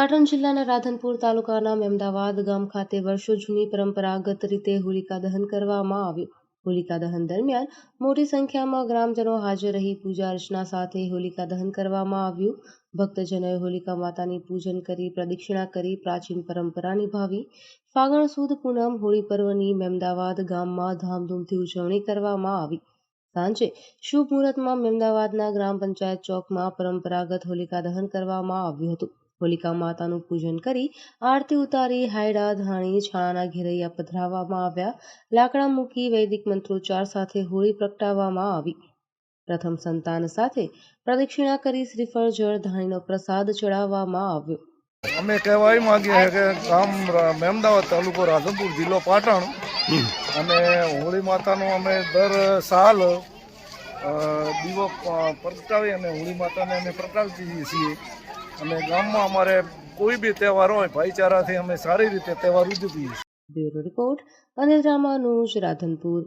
પાટણ જિલ્લાના રાધનપુર તાલુકાના મેમદાવાદ ગામ ખાતે વર્ષો જૂની પરંપરાગત રીતે હોલિકા દહન કરવામાં આવ્યું. હોલિકા દહન દરમિયાન મોટી સંખ્યામાં ગ્રામજનો હાજર રહી પૂજા અર્ચના સાથે હોલિકા દહન કરવામાં આવ્યું. ભક્તજનોએ હોલિકા માતાની પૂજન કરી, પ્રદક્ષિણા કરી, પ્રાચીન પરંપરા નિભાવી. ફાગણ સુદ પૂનમ હોળી પર્વની મેમદાવાદ ગામમાં ધામધૂમથી ઉજવણી કરવામાં આવી. સાંજે શુભ મુહૂર્તમાં મેમદાવાદના ગ્રામ પંચાયત ચોકમાં પરંપરાગત હોલિકા દહન કરવામાં આવ્યું હતું. હોલિકા માતાનું પૂજન કરી આરતી ઉતારી હાયડા ધાણી છાણાના ઘેરૈયા પધરાવવામાં આવ્યા. લાકડા મૂકી વૈદિક મંત્રોચ્ચાર સાથે હોળી પ્રગટાવવામાં આવી. પ્રથમ સંતાન સાથે પ્રદક્ષિણા કરી શ્રીફળ જળ ધાણીનો પ્રસાદ ચડાવવામાં આવ્યો. અમે કહેવા એ માંગીએ કે ગામ મહેમદાવાદ તાલુકો રાધનપુર જિલ્લો પાટણ. અને હોળી માતાનું અમે દર સાલ દીવો પ્રગટાવી અને હોળી માતાને અમે પ્રગટાવી છીએ. અને ગામમાં અમારે કોઈ બી તહેવાર હોય, ભાઈચારાથી અમે સારી રીતે તહેવાર ઉજવીએ બ્યુરો રિપોર્ટ, અનિલ રામાનુજ રાધનપુર.